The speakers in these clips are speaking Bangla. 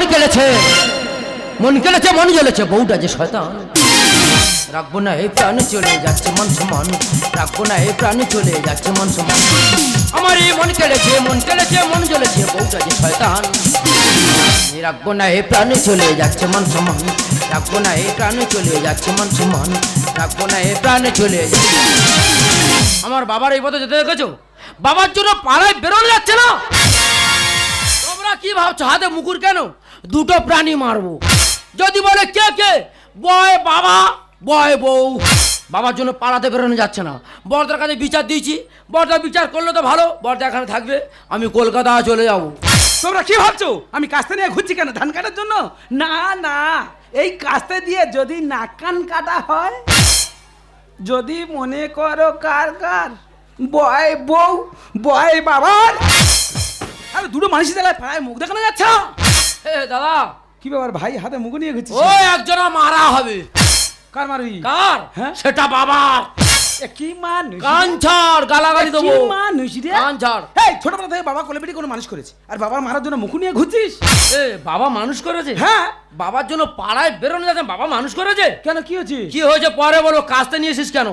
মন কেলেছে মন কেলেছে মন জ্বলেছে। বউটা যে শয়তান। রাখব না, এই প্রাণ চলে যাচ্ছে মন সমান। রাখব না, এই প্রাণ চলে যাচ্ছে মন সমান। আমার এই মন কেলেছে মন কেলেছে মন জ্বলেছে, বউটা যে শয়তান। রাখব না, এই প্রাণ চলে যাচ্ছে মন সমান। রাখব না, এই প্রাণ চলে যাচ্ছে মন সমান। রাখব না, এই প্রাণ চলে যাচ্ছে আমার বাবার এই পথে যেতে দেখেছ? বাবার জন্য পাড়ায় বেরোনো যাচ্ছে না। তোমরা কি ভাবছ? হাতে মুকুর কেন? দুটো প্রাণী মারবো। যদি বলে কে কে? বয় বাবা, বয় বউ। বাবার জন্য পাড়াতে বেরোনো যাচ্ছে না। বর্দার কাছে বিচার দিয়েছি। বর্দা বিচার করলে তো ভালো বর্দা এখানে থাকবে। আমি কলকাতা চলে যাব। তোমরা কি ভাবছ? আমি কাস্তে নিয়ে ঘুরছি কেন? ধান কাটার জন্য? না না। এই কাস্তে দিয়ে যদি নাক কান কাটা হয়, যদি মনে করো কার কার? বয় বউ, বয় বাবার। আরে দুটো মানুষই দেখায় প্রায় মুখ দেখানো যাচ্ছে। দাদা। কি ব্যাপার ভাই হাতে মুখ নিয়ে ঘুরছিস ও একজনা মারা হবে। কার মারবি? কার? হ্যাঁ? সেটা বাবার। কি মানুষ কান ছাড় গালাগালি দেবো কি মানুষ রে? কান ছাড় এই ছোটবেলা থেকে বাবা কোলে পিঠে কোনো মানুষ করেছে। আর বাবার মারার জন্য মুখ নিয়ে ঘুরছিস? এ বাবা মানুষ করেছে? হ্যাঁ। বাবার জন্য পাড়ায় বেরোনো যাচ্ছে বাবা মানুষ করেছে? কেন কি হয়েছে? কি হয়েছে পরে বলো কাজতে নিয়ে এসিস কেন?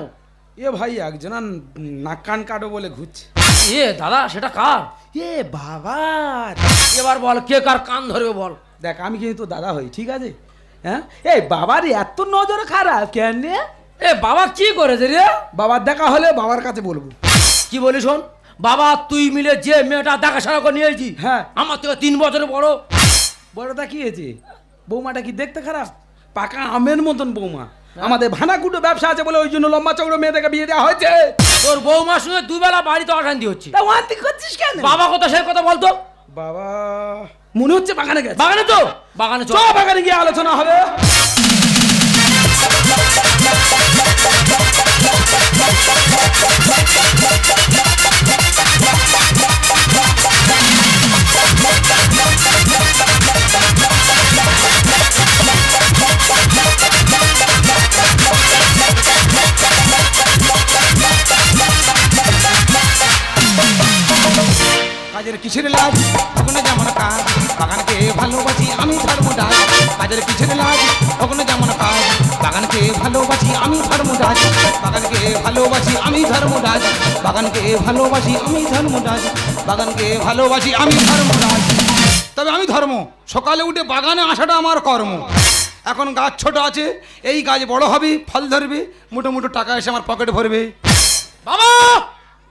এ ভাই একজনা নাক কান কাটো বলে ঘুরছে। এ দাদা সেটা কার? এ বাবা। এবার বল কে কার কান ধরবে বল। দেখ আমি কিন্তু দাদা হই ঠিক আছে? হ্যাঁ? এই বাবার এত নজর খারাপ কেন? এ বাবা কি করেছে রে? বাবার দেখা হলে বাবার কাছে বলব। কি বলি শোন? বাবা তুই মিলে যে মেয়েটা দেখাশোনা করে নিয়েছি হ্যাঁ। আমার থেকে তিন বছরের বড়। বড়টা কি হয়েছে? বৌমাটা কি দেখতে খারাপ? পাকা আমের মতন বৌমা। আমাদের ভানাকুটো ব্যবসা আছে বলে ওই জন্য লম্বা চৌড়ো মেয়েদেরকে বিয়ে দেওয়া হয়েছে। তোর বৌমার সঙ্গে দুবেলা বাড়িতে অশান্তি হচ্ছে। তা ওয়ান্তি করছিস কেন? বাবা কথা সে কথা বলতো। বাবা মনে হচ্ছে বাগানে গেছে। বাগানে তো? বাগানে চল। বাগানে গিয়ে আলোচনা হবে। কাজের কিসের লাজ? ওখানে যেমন কাজ বাগানকে ভালোবাসি আমি ধর্মদাস। কাজের কিসের লাজ? ওখানে যেমন কাজ বাগানকে ভালোবাসি আমি ধর্মদাস। বাগানকে ভালোবাসি আমি ধর্মদাস। বাগানকে ভালোবাসি আমি ধর্মদাস। বাগানকে ভালোবাসি আমি ধর্মদাস। তবে আমি ধর্ম। সকালে উঠে বাগানে আসাটা আমার কর্ম। এখন গাছ ছোট আছে এই গাছ বড় হবে ফল ধরবে মোটো মোটো টাকা এসে আমার পকেটে ভরবে। বাবা!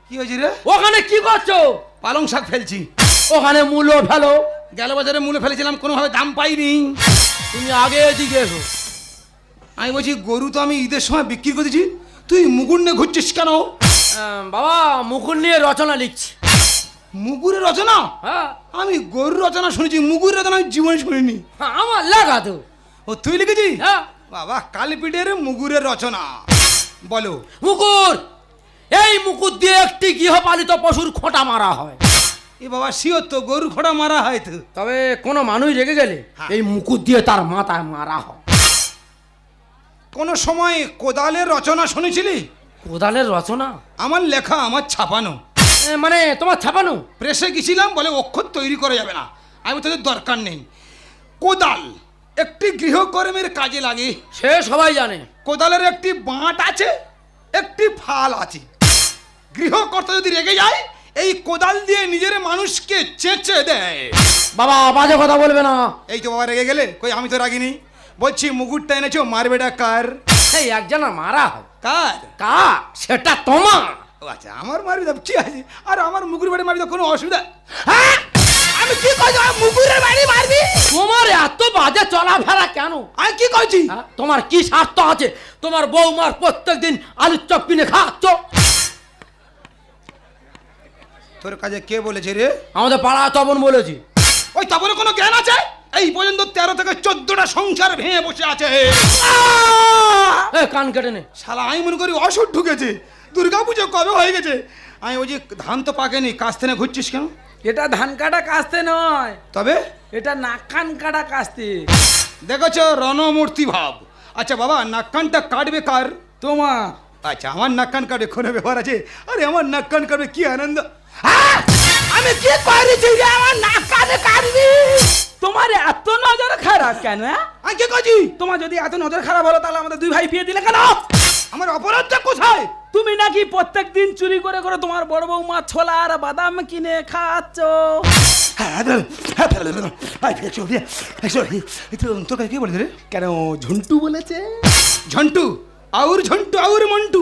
কি হয়েছে রে? ওখানে কি করছ? পালং শাক ফেলছি। ওখানে মূল্য ফেলো। গেল বাজারে মূল্য ফেলেছিলাম কোনোভাবে দাম পাইনি। তুমি আগে এদিকে এসো। আমি বলছি গরু তো আমি ঈদের সময় বিক্রি করে দিচ্ছি তুই মুগুর নিয়ে ঘুরছিস কেন? বাবা মুকুল নিয়ে রচনা লিখছি। মুগুরের রচনা? হ্যাঁ। আমি গরুর রচনা শুনেছি মুগুরের রচনা আমি জীবনে শুনিনি। হ্যাঁ, আমার লেখা তো। ও তুই লিখেছিস? হ্যাঁ। বাবা কালীপিঠের মুগুরের রচনা। বলো। মুকুর এই মুকুর দিয়ে একটি গৃহপালিত পশুর খোঁটা মারা হয়। এ বাবা শিওর তো গরু খোড়া মারা হয় তো। তবে কোনো মানুষ রেগে গেলে হ্যাঁ। এই মুকুর দিয়ে তার মাথায় মারা হয়। কোনো সময় কোদালের রচনা শুনেছিলি? কোদালের রচনা? আমার লেখা আমার ছাপানো। এ, মানে তোমার ছাপানো? প্রেসে গেছিলাম বলে অক্ষর তৈরি করা যাবে না। আমি তোদের দরকার নেই। কোদাল একটি গৃহকর্মের কাজে লাগে। সে সবাই জানে। কোদালের একটি বাঁট আছে একটি ফাল আছে। গৃহকর্তা যদি রেগে যায় এই কোদাল দিয়ে নিজের মানুষকে চেঁচে দেয়। বাবা বাজে কথা বলবে না। এই তো বাবা রেগে গেলে কই আমি তো রাগিনি। বলছি মুকুটটা এনেছো মারবেটা কার? এই একজনা মারা হয় কার? কা সেটা তোমার। ও আচ্ছা আমার মারবি দাও কি আছে? আর আমার মুকুর বাড়ি মারবি দাও কোনো অসুবিধা? হ্যাঁ? আমি কি কইছি আমার মুকুরের বাড়ি মারবি? তোমার এত বাজে চলাফেরা কেন? আমি কি কইছি? হ্যাঁ? তোমার কি স্বার্থ আছে? তোমার বৌমার প্রত্যেক দিন আলুর চপ কিনে খাচ্ছ? তোর কাছে কে বলেছে রে? আমাদের পাড়া তপন বলেছি। ওই তারপরে কোনো জ্ঞান আছে? এই পর্যন্ত তেরো থেকে চোদ্দটা সংসার ভেঙে বসে আছে এ কান কেটে নে। শালা আমি মনে করি অসুর ঢুকেছে। দুর্গা পুজো কবে হয়ে গেছে? আমি ওই যে ধান তো পাকেনি কাজ থেকে ঘুরছিস কেন? এটা ধান কাটা কাস্তে নয়। তবে? এটা নাক কান কাটা কাস্তে। দেখেছ রণমূর্তি ভাব। আচ্ছা বাবা নাক্কানটা কাটবে কার? তোমার। আচ্ছা আমার নাক্কান কাটবে কোনো ব্যাপার আছে? আরে আমার নাক্কান কাটবে কি আনন্দ। আমি কি করেছি যে আমার নাক কানে কাটবি তোমার এত নজর কেন আমি কে কাজি তোমার যদি এত নজর খারাপ হলো তাহলে আমাদের দুই ভাই বিয়ে দিলে কেন আমার অপরাধটা কোথায় তুমি নাকি প্রত্যেক দিন চুরি করে করে তোমার বড় বৌমা ছোলা আর বাদাম কিনে খাচ্ছ হ্যাঁ হ্যাঁ তোকে কি বলেছে কেন ঝুন্টু বলেছে ঝন্টু আউর ঝন্টু আউর মন্টু।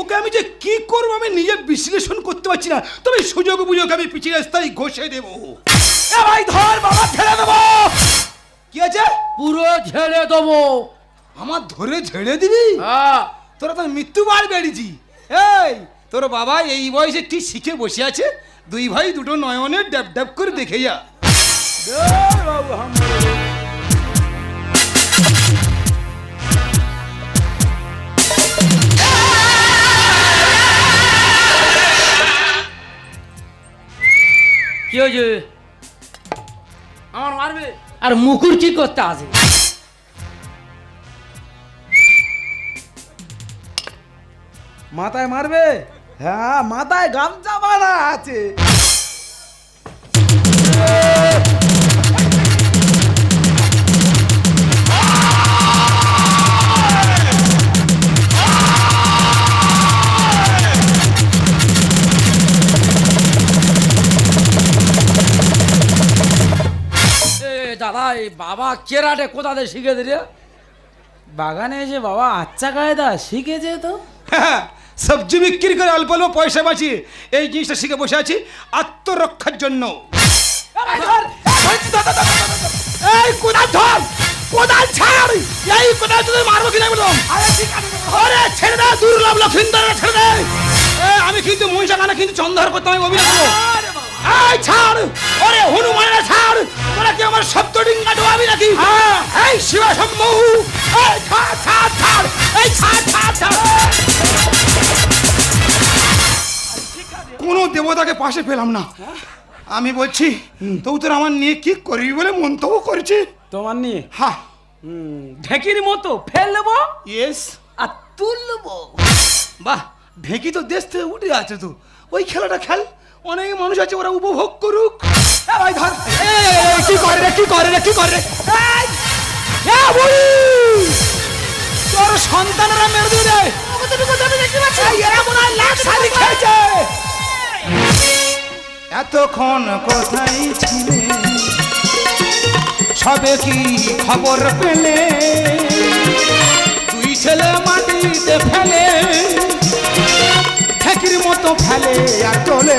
ওকে আমি যে কি করব আমি নিজে বিশ্লেষণ করতে পারছি না। তবে সুযোগ বুঝোগ আমি পিছিয়ে রাস্তায় ঘষে দেবো। এ ভাই ধর বাবা ছেড়ে দেবো। কি আছে? পুরো ঝেড়ে দেবো। আমার ধরে ঝেড়ে দিবি? হ্যাঁ। তোরা তো মৃত্যুবার বেড়েছি। এই তোর বাবা এই বয়সে ঠিক শিখে বসে আছে? দুই ভাই দুটো নয়নে ড্যাব ড্যাব করে দেখে যা। বাবু আমার মারবে। আর মুকুর কি করতে আছে? মাথায় মারবে? হ্যাঁ মাথায় গামছা বাঁধা আছে। এই বাবা কেরাটে কোথা থেকে শিখে দিলে বাগানে এসে বাবা আচ্ছা কায়দা শিখেছে তো। হ্যাঁ, সবজি বিক্রি করে অল্প অল্প পয়সা বাঁচিয়ে এই জিনিসটা শিখে বসে আছি আত্মরক্ষার জন্য। এই কোদাল ধর কোদাল ছাড় এই কোদাল তুই মারবো কিনা বললাম। আরে ছেড়ে দে দুর্লভ লক্ষিন্দর ছেড়ে দে। আমি কিন্তু মহিষা গানা কিন্তু চন্দ্র করতে আমি অভিনয় এই ছাড়। ওরে হনুমানের ছাড়। তোরা কি আমার শব্দ ডিঙ্গা ডোয়াবি নাকি এই শিবা শম্ভু। এই ছাড় ছাড় ছাড়। এই ছাড় ছাড় ছাড়। কোনো দেবতাকে পাশে পেলাম না। আমি বলছি তবু তোর আমার নিয়ে কি করবি বলে মন্তব্য করছি? তোমার নিয়ে? হা হুম, ঢেকির মতো ফেলব ইয়েস আর তুলবো। বাহ ঢেকি তো দেশ থেকে উঠে আছে তো। ওই খেলাটা খেল। অনেক মানুষ আছে ওরা উপভোগ করুক। এ ভাই ধর। কি করে রে কি করে রে কি করে রে! তোর সন্তানেরা মেরে দিবে হয় এতক্ষণ কোথায় ছিলে? সবে কি খবর পেলে? দুই ছেলে মাটিতে ফেলে। ঠেকির মতো ফেলে আর চলে।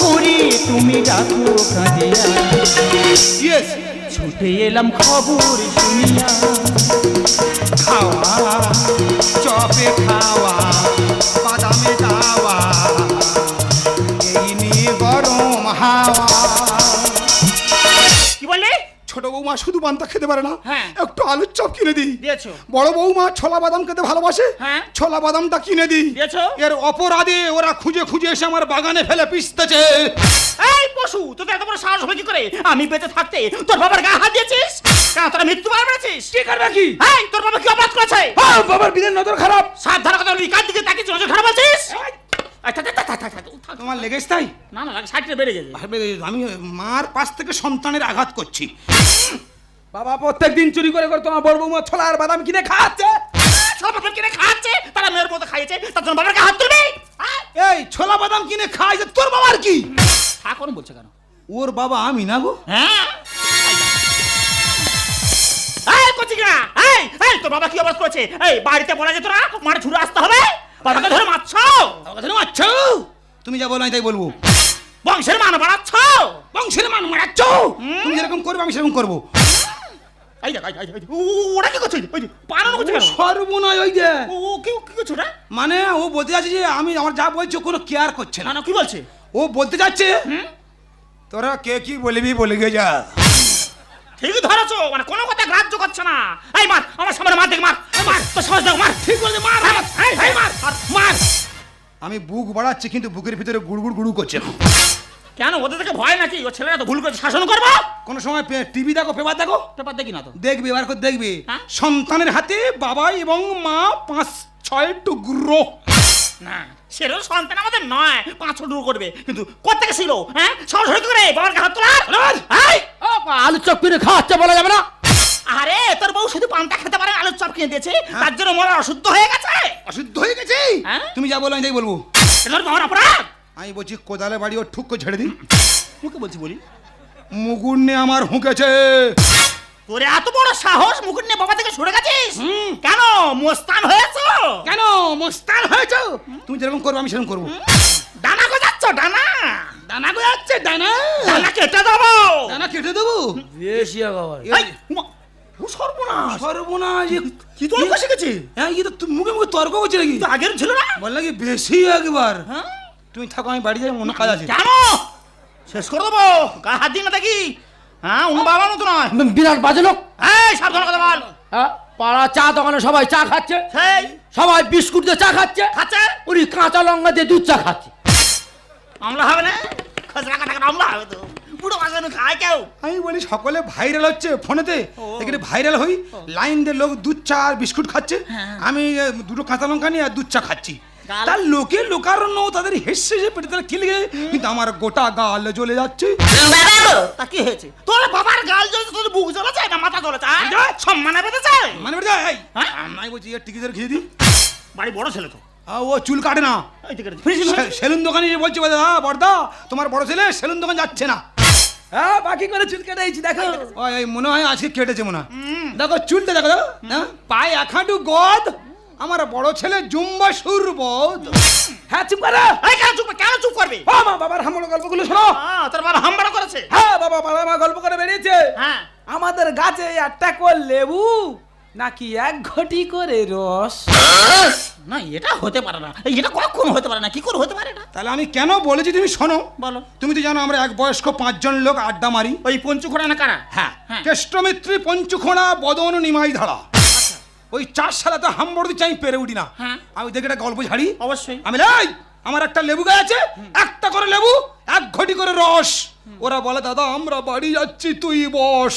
করি তুমি ডাকো কাঁদিয়া। ইয়েস ছুটে এলাম খবর শুনিয়া। খাওয়া চপে খাওয়া বাদামে দাওয়া। এই নিয়ে গরম হাওয়া। ছোট বৌমা শুধু পান্তা খেতে পারে না। হ্যাঁ। একটু আলুর চপ কিনে দিই। দিয়েছ। বড় বৌমা ছোলা বাদাম খেতে ভালোবাসে। হ্যাঁ। ছোলা বাদামটা কিনে দিই। দিয়েছ? এর অপরাধে ওরা খুঁজে খুঁজে এসে আমার বাগানে ফেলে পিসতেছে এই পশু তোদের এত বড় সাহস হবে কি করে? আমি বেঁচে থাকতে তোর বাবার গায়ে হাত দিয়েছিস? কেন তোরা মৃত্যু বার বেড়েছিস কি করবে কি? এই তোর বাবা কি অপরাধ করেছে? হ্যাঁ, বাবার বিদের নজর খারাপ। সাবধান কথা বলবি। কার দিকে তাকিয়ে নজর খারাপ আচ্ছা, তোমার লেগেছ তাই? না না সাইডে বেড়ে গেছে। ভাবে আমি মার পাশ থেকে সন্তানের আঘাত করছি। বাবা প্রত্যেক দিন চুরি করে করে তোমার বড় বৌমা ছোলা আর বাদাম কিনে খাচ্ছে সব বাপের কিনে খাচ্ছে তারা মেয়ের মতো খাইয়েছে? তার জন্য বাবার হাত তুলবি? হ্যাঁ? এই ছোলা বাদাম কিনে খাই যে তোর বাবার কি? ঠাকুর বলছে কেন? ওর বাবা আমি না গো। হ্যাঁ? এই কচিকা এই এই তোর বাবা কি অবস্থা করছে? এই বাড়িতে বলা যেত না মারে ছুড়ে আসতে হবে? বাবাকে ধরে মারছ? বাবা ধরে মারছো? তুমি যা বলো আমি তাই বলব। বংশের মান বাড়াচ্ছ? বংশের মান মারাচ্ছ তুমি যেরকম করবে আমি সেরকম করব। এই দেখ, এই, এই, এই, ও, ওরা কি করছে? ওই যে, পালানো করছে সর্বনয় ওই যে। ও কি কি করছে মানে ও বলতে যাচ্ছে যে আমি আমার যা বলছি কোনো কেয়ার করছে না। না কি বলছে? ও বলতে যাচ্ছে তোরা কে কি বলবি বলে গে যা। ঠিক ধরেছো মানে কোনো কথা গ্রাহ্য করছে না। এই মার আমার সামনে মার দেখ মার। মার তো সাহস দেখ মার। ঠিক বলেছে মার। মার এই, এই, মার মার। আমি বুক বাড়াচ্ছি কিন্তু বুকের ভিতরে গুড়গুড় গুড়ু করছে। কেন ওদের থেকে ভয় নাকি? ও ছেলেরা তো ভুল করে শাসন করব? কোনো সময় টিভি দেখো পেপার দেখো? পেপার দেখি না তো। দেখবে এবার করে দেখবে। হ্যাঁ? সন্তানের হাতে বাবা এবং মা পাঁচ ছয় টুকরো। না সেরকম সন্তান আমাদের নয় পাঁচ ছ ডুবো করবে। কিন্তু কোথেকে ছিল হ্যাঁ? কি করে? বাবার হাত তোলা! ও চপ কিনে খাওয়াচ্ছে বলা যাবে না। আরে তোর বউ শুধু পান্তা খেতে পারে আলুর চপ কিনে দিয়েছে। তার জন্য মনে অশুদ্ধ হয়ে গেছে। অশুদ্ধ হয়ে গেছে? হ্যাঁ? তুমি যা বলো আমি তাই বলব। তোর বাবার অপরাধ। আমি বলছি কোদালে বাড়ি ও ঠুক করে ছেড়ে দিই। মুখে বলছি বলি। মুগুর নিয়ে আমার হুঁকেছে। তোর এত বড় সাহস মুকুট নিয়ে বাবা থেকে সরে গেছিস? কেন? মোস্তান হয়েছো? কেন? মোস্তান হয়েছ? তুমি যেরকম করবে আমি সেরকম করব। ডানা গজাচ্ছ ডানা ডানা গোয়াচ্ছে ডানা ডানা কেটে দেবো। ডানা কেটে দেবো? বেশি আগাবার এই, উমা, ও সর্বনাশ। সর্বনাশ কি তর্ক শিখেছি? হ্যাঁ এই তো মুখে মুখে তর্ক করছে নাকি? আগের ছিল না? বললে কি বেশি একবার। হ্যাঁ? তুমি থাকো আমি বাড়ি যাই মনে কাজ আছে। কেন? শেষ করে দেবো। গা হাত দিন না দেখি হ্যাঁ অন্য বাবার মতো নয়। বিরাট বাজে লোক। এই সাবধান কথা বল। হ্যাঁ পাড়া চা দোকানে সবাই চা খাচ্ছে। সেই। সবাই বিস্কুট দিয়ে চা খাচ্ছে। খাচ্ছে? উনি কাঁচা লঙ্কা দিয়ে দুধ চা খাচ্ছে। আমলা হবে না? কাটা কাটা আমলা হবে তো। পুরো বাজানো খায় কেউ আমি বলি সকলে ভাইরাল হচ্ছে ফোনেতে। এখানে ভাইরাল হই লাইন দিয়ে লোক দুধ চা আর বিস্কুট খাচ্ছে। হ্যাঁ। আমি দুটো কাঁচা লঙ্কা নিয়ে আর দুধ চা খাচ্ছি। তার লোকে লোকারণ্য তাদের হেসে যে পেটে তারা খিলে কিন্তু আমার গোটা গাল জ্বলে যাচ্ছে। তা কি হয়েছে? তোর বাবার গাল জ্বলছে তোর বুক জ্বলেছে না মাথা জ্বলেছে আয়? সম্মানে বেঁধেছে মানে হ্যাঁ? আমি বলছি এর টিকিটের খেয়ে দিই। বাড়ি বড় ছেলে তো। ও চুল কাটে না। সেলুন দোকানে বলছে বলে, হ্যাঁ বর্দা তোমার বড় ছেলে সেলুন দোকান যাচ্ছে না। হ্যাঁ বাকি করে চুল কেটেছি দেখো। ও এই মনে হয় আজকে কেটেছে মনে হয়। দেখো চুলটা দেখো দেখো। হ্যাঁ পায়ে একাটু গদ আমার বড় ছেলে জুম্বা সুর বোধ হ্যাঁ চুপ করো। এই কেন চুপ কেন চুপ করবি? ও মা বাবার হামলো গল্পগুলো শোনো। আহ, তোর বাবা হামবাড়া করেছে। হ্যাঁ বাবা বাবা গল্প করে বেরিয়েছে হ্যাঁ। আমাদের গাছে একটা করে লেবু নাকি এক ঘটি করে রস? না এটা হতে পারে না। এটা কখন হতে পারে না? কি করে হতে পারে এটা? তাহলে আমি কেন বলেছি তুমি শোনো? বলো। তুমি তো জানো আমরা এক বয়স্ক পাঁচজন লোক আড্ডা মারি। ওই পঞ্চু খোড়া না কারা? হ্যাঁ। হ্যাঁ। কেষ্টমিত্রী পঞ্চুখোড়া বদন নিমাই ধারা। ওই চার সালাতে হাম্বড়দি চাই পেরে উঠি না। হ্যাঁ। আমি দেখে একটা গল্প ঝাড়ি অবশ্যই। আমি লাই আমার একটা লেবু গাছ আছে একটা করে লেবু এক ঘটি করে রস। ওরা বলে দাদা আমরা বাড়ি যাচ্ছি তুই বস।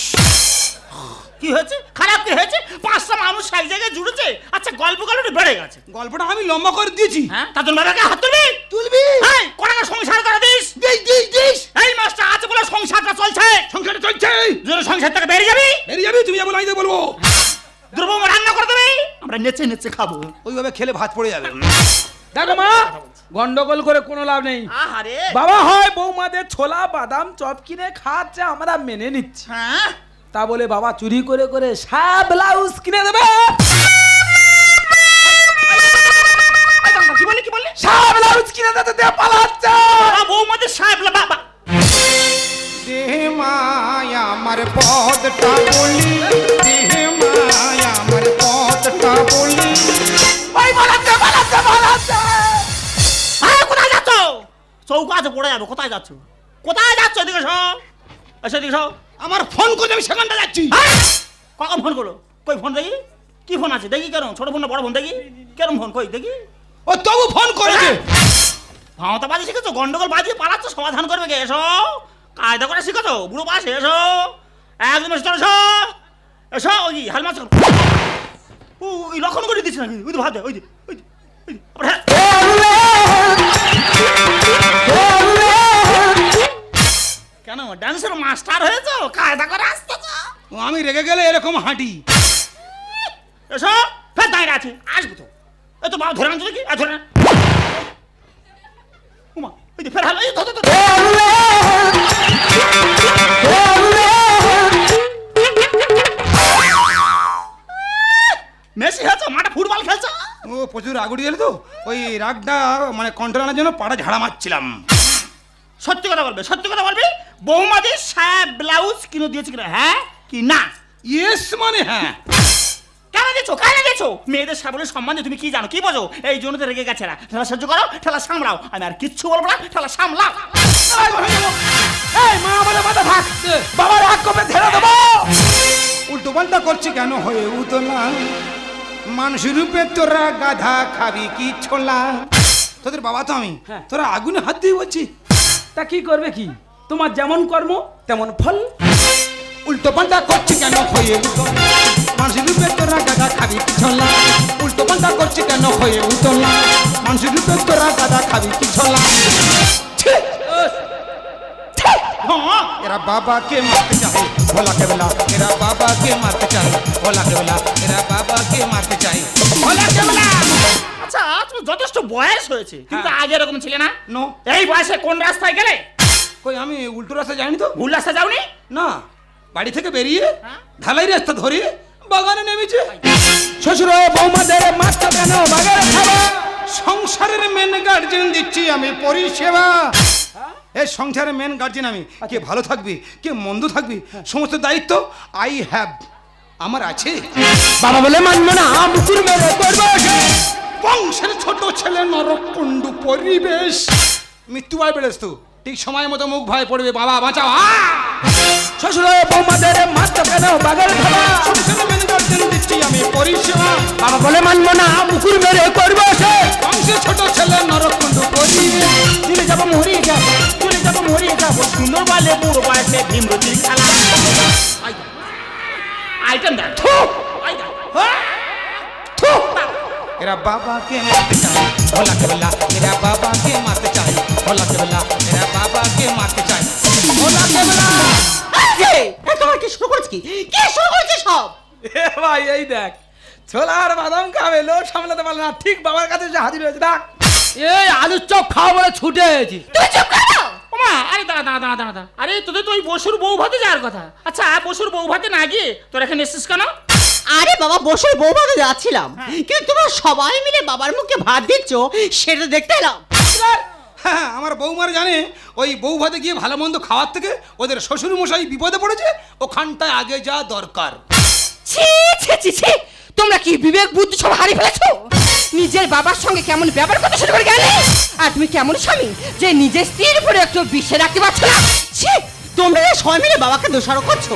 কি হয়েছে? খারাপ কি হয়েছে? পাঁচটা মানুষ এক জায়গায় জুড়েছে? আচ্ছা গল্প গল্পটা বেড়ে গেছে। গল্পটা আমি লম্বা করে দিয়েছি। হ্যাঁ? তার জন্য হাত তুলবি? তুলবি। এই কোনাকে সংসার করে দিস। This this this. এই মাসটা আছে বলে সংসারটা চলছে। সংসারটা চলছে। যদি সংসার থেকে বেরিয়ে যাবি? বেরিয়ে যাবি তুমি যা বলো আমি বলব। দ্রব্য রান্না করে দেবে? আমরা নেচে নেচে খাব। ওইভাবে খেলে ভাত পড়ে যাবে। দেখো মা গন্ডগোল করে কোনো লাভ নেই। বাবা হয় বৌমাদের ছোলা বাদাম চপ কিনে খাচ্ছে আমরা মেনে নিচ্ছি। হ্যাঁ? তা বলে বাবা চুরি করে করে সব ব্লাউজ কিনে দেবে। দাঁড়া, কি সব ব্লাউজ কিনে দিতে পালাচ্ছে বাবা বৌমাদের সাহেব লা- বাবা দেহ মায়া আমার পদটা বলি দেহ মায়া আমার পদটা বলি। ওই পালাচ্ছে পালাচ্ছে পালাচ্ছে আরে কোথায় যাচ্ছ? চৌকা আছে পড়ে যাবে কোথায় যাচ্ছ? কোথায় যাচ্ছ এদিকে সব এসে দিকে সব আমার ফোন করে আমি সেখানটা যাচ্ছি। কখন ফোন করল? কই ফোন দেখি? কি ফোন আছে? দেখি কেন ছোট ফোন না বড় ফোন দেখি? কেরম ফোন? কই দেখি? ও তবু ফোন করেছে। ভাঁওতা বাজি শিখেছো? গন্ডগোল বাজিয়ে পালাচ্ছ? সমাধান করবে কে? এসো। কায়দা করে শিখেছো? বুড়ো পাশে এসো। একদম এসো এসো। এসো ওই হালমাস ও ওই লক্ষণ করে দিচ্ছে নাকি? ওই তো যে ওই ডান্সের মাস্টার হয়েছো? কায়দা করে আসতেছ ও আমি রেগে গেলে এরকম হাঁটি। এসো ফের দাঁড়িয়ে আছে। আসব তো। এই তো বাবা ধরে আনছো দেখি আর ধরে আন। উমা ওই যে ফের হাল এই ধর। মেসি হয়েছে? মাঠে ফুটবল খেলছো? ও প্রচুর রাগুড়ি গেলে তো। ওই রাগটা মানে কন্ট্রোল আনার জন্য পাড়া ঝাড়া মারছিলাম। সত্যি কথা বলবে সত্যি কথা বলবি? বৌমাদের সাহেব ব্লাউজ কিনে দিয়েছে কিনা? হ্যাঁ কি না? ইয়েস মানে হ্যাঁ। কেন দিয়েছ? কেন দিয়েছ? মেয়েদের সাবলের সম্বন্ধে তুমি কি জানো কি বোঝো? এই জন্য তো রেগে গেছে না ঠেলা সহ্য করো ঠেলা সামলাও। আমি আর কিচ্ছু বলব না ঠেলা সামলাও। এই মা আমাদের মাথা থাক বাবার হাত কপে ছেড়ে দেবো। উল্টো পাল্টা করছে কেন? হয়ে উতলা মানুষ রূপে তোরা গাধা খাবি কি ছোলা? তোদের বাবা তো আমি। হ্যাঁ। তোরা আগুনে হাত দিয়ে বলছি। তা কি করবে কি? তোমার যেমন কর্ম, তেমন ফল। উল্টো পাল্টা করছে কেন হয়ে উতলা মানুষের রূপে তোরা গাদা খাবি পিছলা ছোলা উল্টো পাল্টা করছে কেন হয়ে উঠলা? মানুষের রূপে তোরা গাদা খাবি হ্যাঁ এরা বাবাকে মারতে চায় ভোলা কেবলা এরা বাবাকে মারতে চায় ভোলা কেবলা এরা বাবাকে মারতে চায় ভোলা কেবলা আচ্ছা তুমি যথেষ্ট বয়স হয়েছে কিন্তু আগে এরকম ছিলে না নো এই বয়সে কোন রাস্তায় গেলে? কই আমি উল্টো রাস্তা জানি তো? ভুল রাস্তা যাওনি? না। বাড়ি থেকে বেরিয়ে ঢালাই রাস্তা ধরে বাগানে নেমেছে। শ্বশুর বৌমাদের মাছটা কেন বাগারে খাবা সংসারের মেন গার্জেন দিচ্ছি আমি পরিষেবা। এই সংসারের মেন গার্জেন আমি। কে ভালো থাকবি কে মন্দ থাকবি সমস্ত দায়িত্ব আই হ্যাভ আমার আছে। বাবা বলে মানবো না মুকুর মেরে করব বংশের ছোট ছেলে নরকুণ্ডু পরিবেশ। মৃত্যু আয় বেড়েছ তো। ঠিক সময় মতো মুখ ভয় পড়বে বাবা বাঁচাও! শ্বশুর বৌমাদের মাছটা কেন দিচ্ছি আমি পরিষেবা বাবা বলে মানবো না মুকুর মেরে করব সে ছোট ছেলে নরকুণ্ডু পরিবেশ চলে যাব মরিয়ে যাব চলে যাব মরিয়ে যাব সুন্দর বলে বুড়ো বয়সে ভীমরতির খেলা আইটেম দেখ দেখ। থু। এরা বাবাকে তোমার কি শুরু কি? শুরু সব? এ ভাই এই দেখ ছোলা আর বাদাম খাবে লোক সামলাতে পারলে না ঠিক বাবার কাছে এসে হাজির হয়েছে ডাক এই আলুর চপ খাওয়া বলে ছুটে এসেছি। তুই চুপ কর ওমা আরে দাঁড়া দাঁড়া দাঁড়া দাঁড়া। আরে তোদের তো ওই বসুর বউ ভাতে যাওয়ার কথা। আচ্ছা বসুর বউ ভাতে না গিয়ে তোর এখানে এসেছিস কেন? আরে বাবা বসে বৌভাতে যাচ্ছিলাম। কিন্তু তোমরা সবাই মিলে বাবার মুখে ভাত দিচ্ছ সেটা দেখতে এলাম। হ্যাঁ আমার বৌমার জানে ওই বউ ভাতে গিয়ে ভালো মন্দ খাওয়ার থেকে ওদের শ্বশুর মশাই বিপদে পড়েছে ওখানটায় আগে যা দরকার। ছি ছি ছি ছি তোমরা কি বিবেক বুদ্ধি সব হারিয়ে ফেলেছো? নিজের বাবার সঙ্গে কেমন ব্যবহার করতে শুরু করে গেলে? আর তুমি কেমন স্বামী যে নিজের স্ত্রীর উপরে একটু বিশ্বাস রাখতে পারছ না? ছি তোমরা যে সবাই মিলে বাবাকে দোষারোপ করছ?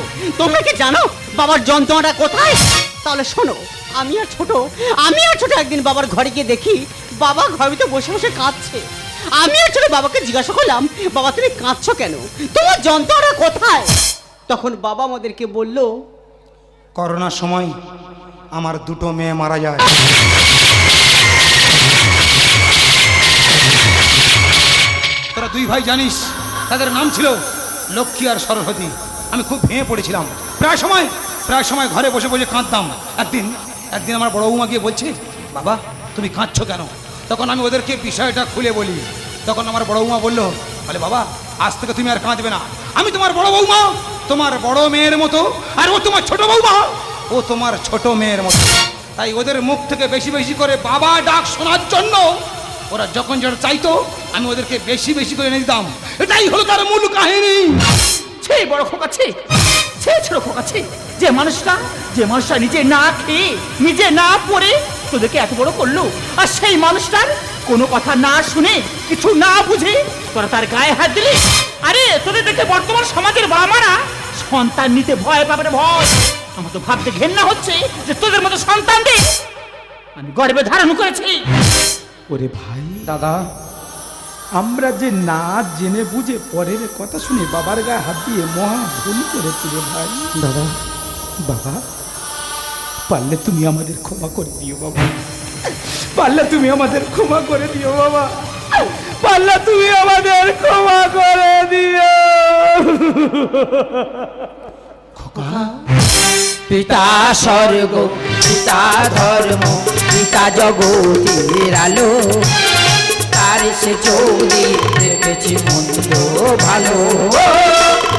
তোমরা কি জানো বাবার যন্ত্রণাটা কোথায়? তাহলে শোনো আমি আর ছোট আমি আর ছোট একদিন বাবার ঘরে গিয়ে দেখি বাবা ঘরের ভিতরে বসে বসে কাঁদছে। আমি আর ছোট বাবাকে জিজ্ঞাসা করলাম বাবা তুমি কাঁদছো কেন? তোমার যন্ত্রণা কোথায়? তখন বাবা আমাদেরকে বলল করোনার সময় আমার দুটো মেয়ে মারা যায়। তোরা দুই ভাই জানিস তাদের নাম ছিল লক্ষ্মী আর সরস্বতী। আমি খুব ভেঙে পড়েছিলাম। প্রায় সময় প্রায় সময় ঘরে বসে বসে কাঁদতাম। একদিন একদিন আমার বড় বৌমা গিয়ে বলছে, বাবা, তুমি কাঁদছো কেন? তখন আমি ওদেরকে বিষয়টা খুলে বলি। তখন আমার বড় বৌমা বলল, বলে, বাবা, আজ থেকে তুমি আর কাঁদবে না। আমি তোমার বড় বৌমা, তোমার বড় মেয়ের মতো, আর ও তোমার ছোট বৌমা। ও তোমার ছোট মেয়ের মতো। তাই ওদের মুখ থেকে বেশি বেশি করে বাবা ডাক শোনার জন্য ওরা যখন যেটা চাইতো, আমি ওদেরকে বেশি বেশি করে এনে দিতাম। এটাই হলো তার মূল কাহিনী। ছে, বড় খোকা, ছে। ছোট খোকা, ছে। যে মানুষটা যে মানুষটা নিজে না খেয়ে, নিজে না পড়ে তোদেরকে এত বড় করল, আর সেই মানুষটার কোনো কথা না শুনে, কিছু না বুঝে তোরা তার গায়ে হাত দিলি? আরে, তোদের দেখে বর্তমান সমাজের বাবা মারা সন্তান নিতে ভয় পাবে রে ভয়। আমার তো ভাবতে ঘেন্না হচ্ছে যে তোদের মতো সন্তান দে আমি গর্বে ধারণ করেছি। ওরে ভাই। দাদা আমরা যে না জেনে বুঝে পরের কথা শুনে বাবার গায়ে হাত দিয়ে মহা ভুল করেছি রে ভাই। দাদা। বাবা পারলে তুমি আমাদের ক্ষমা করে দিও বাবা। পারলে তুমি আমাদের ক্ষমা করে দিও বাবা। পারলে তুমি আমাদের ক্ষমা করে দিও। খোকা। পিতা স্বর্গ পিতা ধর্ম পিতা জগতের আলো। তার সে চৌদি দেখেছি মন্দ ভালো।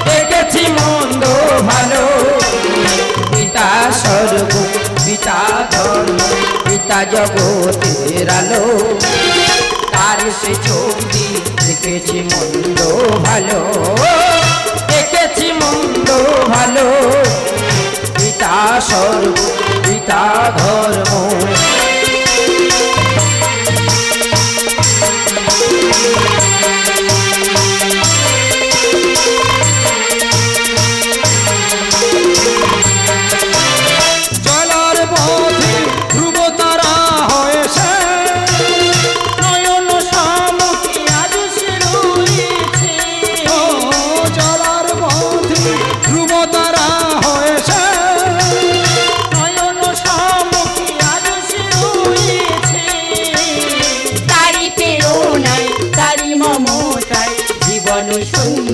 দেখেছি মন্দ ভালো। পিতা স্বর্গ পিতা ধর্ম, পিতা জগতের আলো। তার সে চৌদি দেখেছি মন্দ ভালো। দেখেছি মন্দ ভালো। পিতা স্বর্গ ধর্ম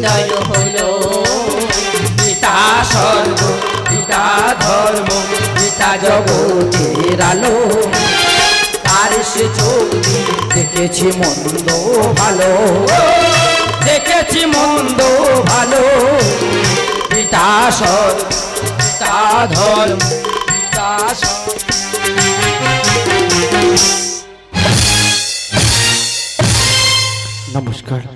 দয় হইল। পিতা সর্ব পিতা ধর্ম, পিতা জগতের আলো। তার সে চোখ দেখেছি মন্দ ভালো। দেখেছি মন্দ ভালো। পিতা সর্ব পিতা ধর্ম, পিতা নমস্কার।